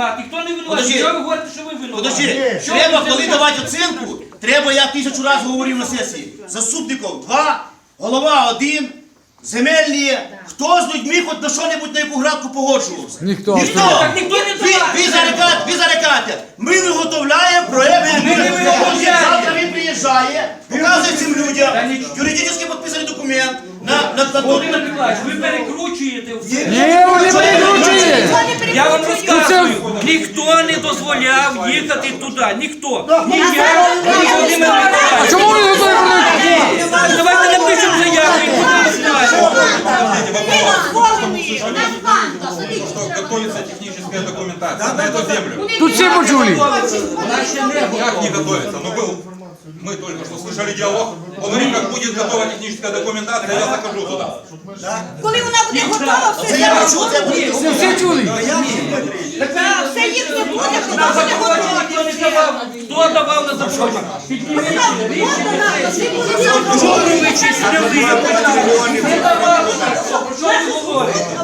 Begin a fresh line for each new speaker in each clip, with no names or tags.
винуватий, хто не винуватий.
Подожди.
Що ви говорите, що ви винуваті?
Подожди,
Що
треба,
ви
коли давати оцінку, треба, я тисячу разів говорив на сесії. Заступників два, голова один, земельні. Хто з людьми хоч на що-небудь на яку градку погоджувався?
Ніхто.
Ніхто.
Так ніхто не
Ви,
давав.
ви, зарекати, ви зарекати. Ми виготовляємо проєкт.
Ми не виготовляємо.
Завтра він приїжджає, показує цим людям
Та ні-
юридично підписаний документ на, на, на,
Володимир Миколаївич, ви перекручуєте все.
Ні, вони перекручує.
Я вам розказую, ніхто не дозволяв їхати туди. Ніхто. Ні я, ні Володимир
А
Миколаївич.
чому вони туди перекручують?
Давайте напишемо заяву і будемо знати.
Что готовится техническая документация на эту землю.
Тут всі почули.
Как не готовится? Ну был, мы только что слышали диалог. Он говорит, как будет готова техническая документация, я захожу туда.
Коли вона буде готова, все
я. Це
всі чули.
Все їхнє буде, коли буде
давав. Хто давав на запрошення? Чого ви вичислили ви? Не давали що ви говорите?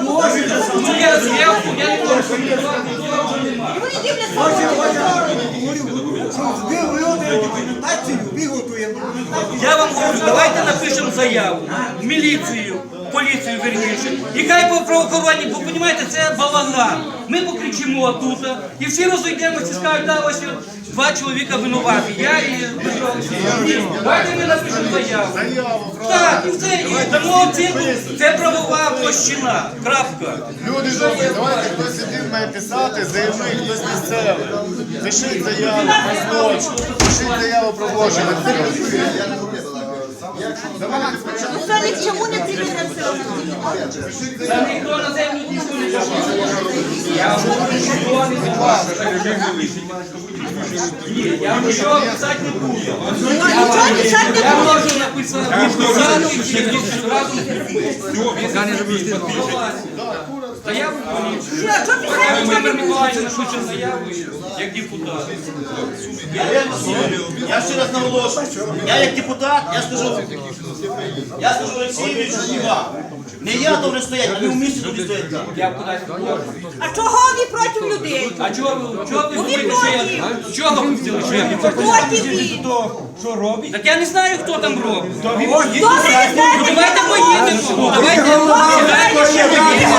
Я я я не можу давайте напишемо заяву в міліцію, поліцію верніше. І хай по правоохоронні, бо розумієте, це балаган. Ми покричимо тут, і всі розійдемося скажуть, да, ось два чоловіка винуваті. Я і Олексійович. Давайте ми напишемо заяву. Так, і все, і дамо оцінку. Це правова площина. Крапка.
Люди добрі, давайте хтось один має писати, заявник, хтось місцевий. Пишіть заяву про злочин, пишіть заяву про злочин. Давайте спочатку.
Ну, це ні к чому не цивілізовано.
Та ніхто на землю ніхто не давав. Я говорю, ніхто не давав. Ні, я нічого писати не буду.
Нічого писати не
Я
буде.
можу написати, написати тільки разом з людьми. Заяву Володимир як депутат.
Я ще раз наголошую. Я як депутат, я скажу, я скажу Олексійовичу і вам. Не я повинен стояти, а ви в місті стояти. там.
Я кудись поможу.
А чого ви проти людей?
А чого ви, чого ви
Ну,
говорите, що я...
проти.
Чого ви хотіли, що я депутат?
Проти ви.
Що робить?
Так я не знаю, хто там робить.
Хто ви не знаєте?
Ну, Давайте поїдемо. Давайте. Давайте ще поїдемо.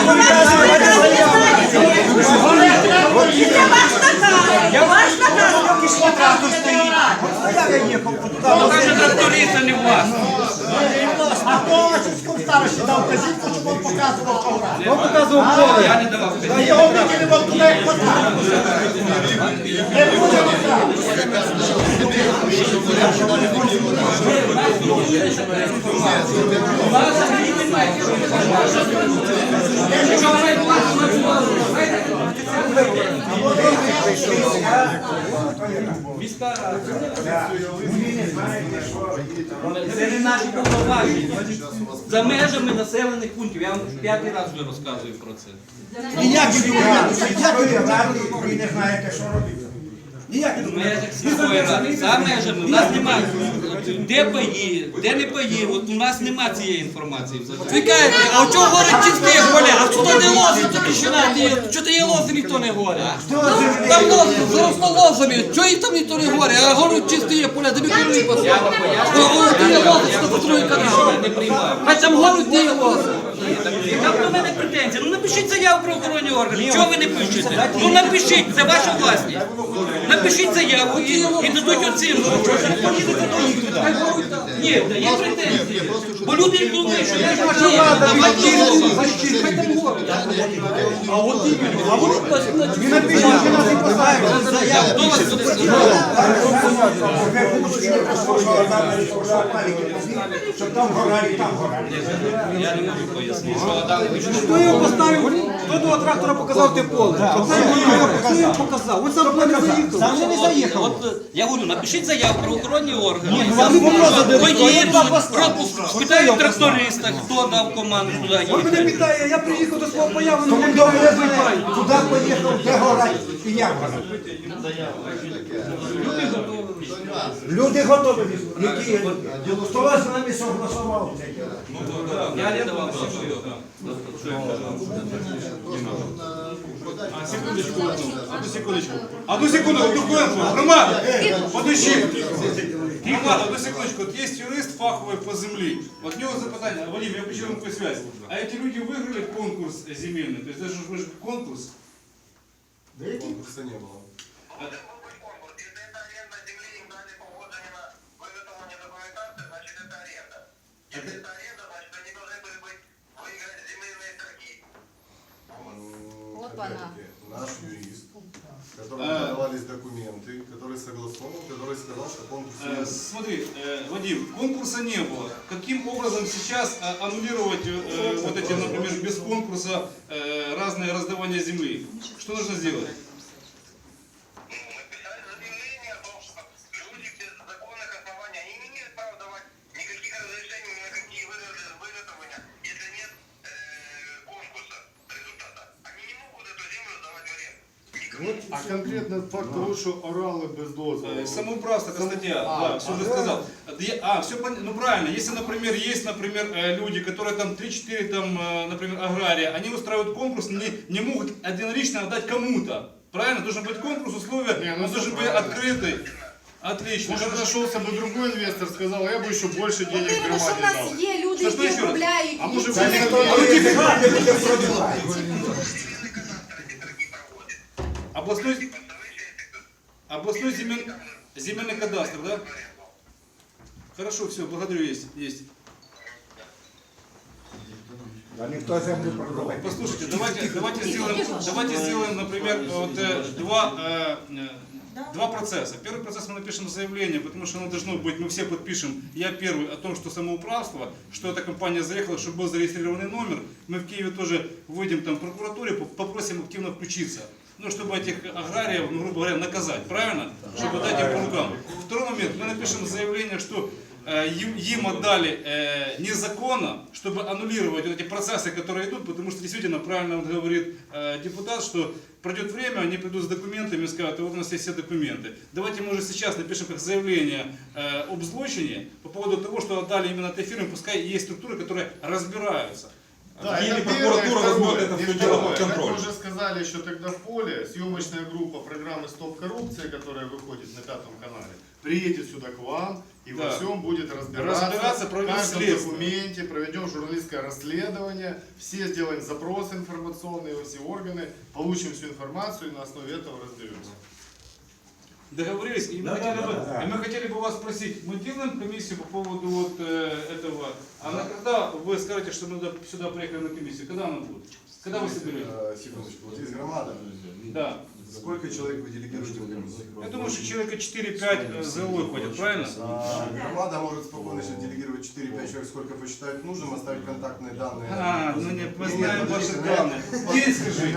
Це ваш наказ. Ваш наказ.
Пішла трактор стоїть. От я їхав туди.
Каже, тракториста не власне.
А хто сільському старості дав казівку, щоб він показував ковра? Він показував ковра.
Я не давав.
А його викинули туди як кота. Не буде кота.
Міська рада. Це не наші повноваження. За межами населених пунктів. Я вам п'ятий раз вже розказую про це.
Ніякий документ. Ви не знаєте, що робити. Ніякий
В межах сільської ради. За межами. У нас немає. Де паї, де не паї. От у нас немає цієї інформації взагалі.
Чекайте, а чого говорить чисте поле? А ти не лози тобі ще надіє? Що ти є лози ніхто не говорить? Там лози, зросло лозами, чого їх там ніхто не говорить? А говорить чисті є поле, тобі і посадку. Ти є лозу, що по другий канал.
Не.
Хай там говорить, де є лози.
Яка до мене претензія? Ну напишіть заяву про охоронні органи. Чого ви не пишете? Ну напишіть, це ваша власність. Напишіть заяву і, і дадуть оцінку. Ні, є претензії. Бо люди думають, що я ж ваша влада.
А от іменно, а вони
що нас і поставили.
Хто вас
Щоб там горали, там горали.
Я не можу пояснити,
Хто його поставив? Хто того трактора показав те поле? Хто його показав? Він сам не заїхав.
Там вже не заїхав.
От я говорю, напишіть заяву про охоронні органи. пропуск, спитають тракториста, хто дав команду туди
Він мене
їхати.
питає, я приїхав до свого
Тому
не
добре знає, куди поїхав, де горать і як горать. Люди готові. Які є люди? Хто з нами согласував це?
Я не давав.
А, секундочку, одну секундочку. Одну секунду, одну хвилинку. Громада, подожди. Громада, одну секундочку. Вот есть юрист фаховый по земле. Вот у него запитання, Вадим, я почему такую связь. А эти люди выиграли конкурс земельный. То есть даже ж конкурс.
Конкурса не было.
Вот она.
Наш юрист, которому подавались документы, который согласовал, который сказал, что конкурса не
Э,
было.
Смотри, э, Вадим, конкурса не было. Каким образом сейчас э, аннулировать э, вот эти, например, без конкурса э, разные раздавания земли? Что нужно сделать?
А конкретно факт того, что орали без дозволу.
Э, Самоуправство, это статья, да, все уже сказал. Я- А, все ну правильно, если, например, есть, например, э, люди, которые там 3-4, там, э, например, агрария, они устраивают конкурс, не, не могут единолично отдать кому-то. Правильно? Должен быть конкурс, условия,
Не, ну
он должен
всё
быть
правильно.
открытый. Отлично.
Может, нашелся бы другой инвестор, сказал, я бы еще больше
От
денег
іменно, що в
громаде
нас
дал.
є люди,
Що, що
які
ще раз?
обробляють.
А може,
які-
ви
Областной, областной земель, земельный кадастр, да? Хорошо, все, благодарю, есть, есть.
А ніхто землю продавати.
Послушайте, давайте, давайте сделаем, давайте сделаем, например, вот, э, два, э, э, два процесса. Первый процесс мы напишем заявление, потому что оно должно быть, мы все подпишем, я первый, о том, что самоуправство, что эта компания заехала, чтобы был зарегистрированный номер. Мы в Киеве тоже выйдем там в прокуратуре, по- попросим активно включиться. Ну, чтобы этих аграриев, ну, грубо говоря, наказать, правильно? Чтобы дать им по рукам. Второй момент, мы напишем заявление, что э, им, им отдали э, незаконно, чтобы аннулировать вот эти процессы, которые идут, потому что действительно правильно вот говорит э, депутат, что пройдет время, они придут с документами и скажут, вот у нас есть все документы. Давайте мы уже сейчас напишем как заявление э, об злочине по поводу того, что отдали именно этой фирме, пускай есть структуры, которые разбираются.
Да,
Или
это
прокуратура
первое,
возьмет
второе.
это
И
всё дело под
Как
контроль.
мы уже сказали еще тогда в поле, съемочная группа программы «Стоп коррупция», которая выходит на пятом канале, приедет сюда к вам и во
Да.
всем будет разбираться,
Разбираться,
в
проведем
каждом
следствие.
документе, проведем журналистское расследование, все сделаем запросы информационные во все органы, получим всю информацию и на основе этого разберемся.
Договорились, и мы, хотели бы, и мы хотели бы вас спросить, мы делаем комиссию по поводу вот э, этого, а на когда вы скажете, что мы сюда приехали на комиссию, когда она будет? Когда вы соберете?
Э, Секундочку, вот есть громада.
Да.
Сколько человек вы делегируете в комиссию?
Я думаю, что человека 4-5 ЗЛО ходят, правильно?
А, Громада может спокойно сейчас делегировать 4-5 человек, сколько посчитает нужным, оставить контактные данные.
А, ну нет, мы знаем ваши данные. День скажи,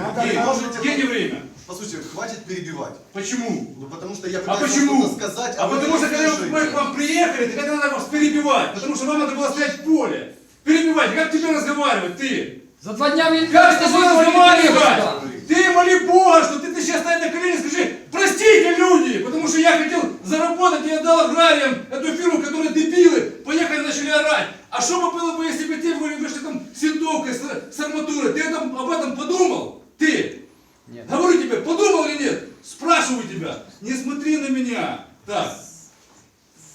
день и время.
Послушайте, хватит перебивать.
Почему?
Ну потому что я
А
пытаюсь
почему?
что-то сказать,
А
вы
потому
не
что когда мы к вам приехали, так это надо вас перебивать, потому что вам надо было стоять в поле. Перебивать, как тебе разговаривать, ты?
За два дня він
Как с тобой разговаривать? Ты моли Бога, что ты, ты сейчас стоять на колени, скажи, простите, люди, потому что я хотел заработать и отдал аграриям эту фирму, которые дебилы, поехали начали орать. А что бы было бы, если бы ты были вышли там с винтовкой, с, с арматурой? Ты этом- об этом подумал? Ты?
Нет.
Говорю тебе, подумал или нет? Спрашиваю тебя. Не смотри на меня. Так.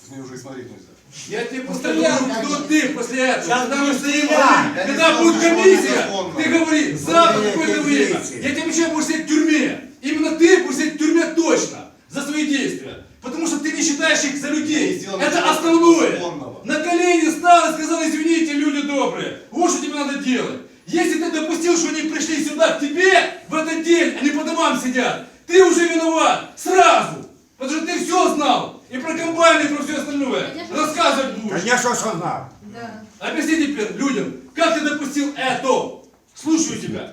Мне уже и смотреть нельзя.
Я тебе просто говорю, кто ты после этого.
Сейчас
Когда, мы
будем
стоим,
стрелять.
Я
когда
не
будет
знал, что
комиссия,
он
ты
незаконно.
говори, завтра
Вы
какое-то
эти
время.
дети.
Я тебе обещаю, будешь сидеть в тюрьме. Именно ты будешь сидеть в тюрьме точно за свои действия. Потому что ты не считаешь их за
Я не
людей.
сделал
Это
ничего
основное.
незаконного.
На колени стал и сказал, извините, люди добрые. Вот что тебе надо делать. Если ты допустил, что они пришли сюда к тебе в этот день, они по домам сидят, ты уже виноват. Сразу. Потому что ты все знал. И про комбайны, и про все остальное. Рассказывать будешь.
Конечно, що знав.
Объясни теперь людям, как ты допустил это? Слушаю тебя.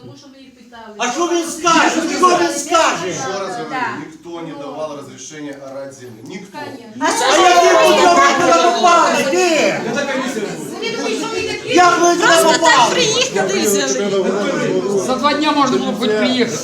Тому що ми їх питали.
А що він скаже? Що він скаже?
Еще раз говорю,
Да.
никто не давал разрешения орать землю. Никто.
А що
А
ж
як ви
ви
туди попали? Де?
Это комиссия будет.
Вони думають, що ви такі.
Як ви туди
Просто так
попали?
приїхали і взяли.
За два дня можна було б хоч приїхати.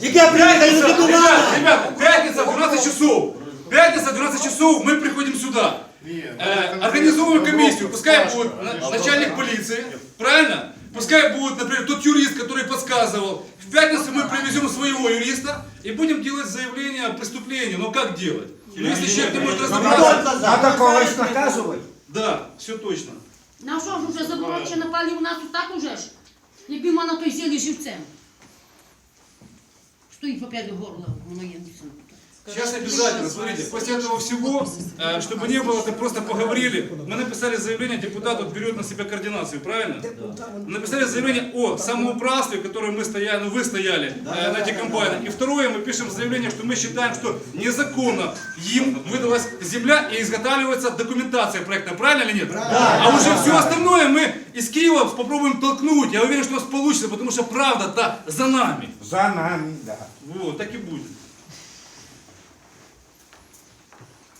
Яке приїхали люди до нас?
Ребята, ребята, пятница, 12 часов. пятница, 12 часов, мы приходим сюда.
Нет,
Э,
это
организовываем
вопрос
комиссию, пускай
спрашивать,
будет на-
конечно.
начальник полиции, правильно? Пускай будет, например, тот юрист, который подсказывал. В пятницу мы привезем своего юриста и будем делать заявление о преступлении. Но как делать? Ну, если человек не может разобраться...
Надо когось наказувати.
Да, все точно.
На що ж уже забороче напали у нас тут так уже ж? Якби ми на той зілі живцем. Стоїть опять горло, воно є написано.
Сейчас обязательно, смотрите, после этого всего, э, чтобы не было, это просто поговорили, мы написали заявление, депутат вот берет на себя координацию, правильно? Написали заявление о самоуправстве, которое мы стояли, ну вы стояли э, на этих комбайнах. И второе, мы пишем заявление, что мы считаем, что незаконно им выдалась земля и изготавливается документация проекта, правильно или нет? А уже все остальное мы из Киева попробуем толкнуть. Я уверен, что у нас получится, потому что правда-то за нами.
За нами, да.
Вот, так и будет.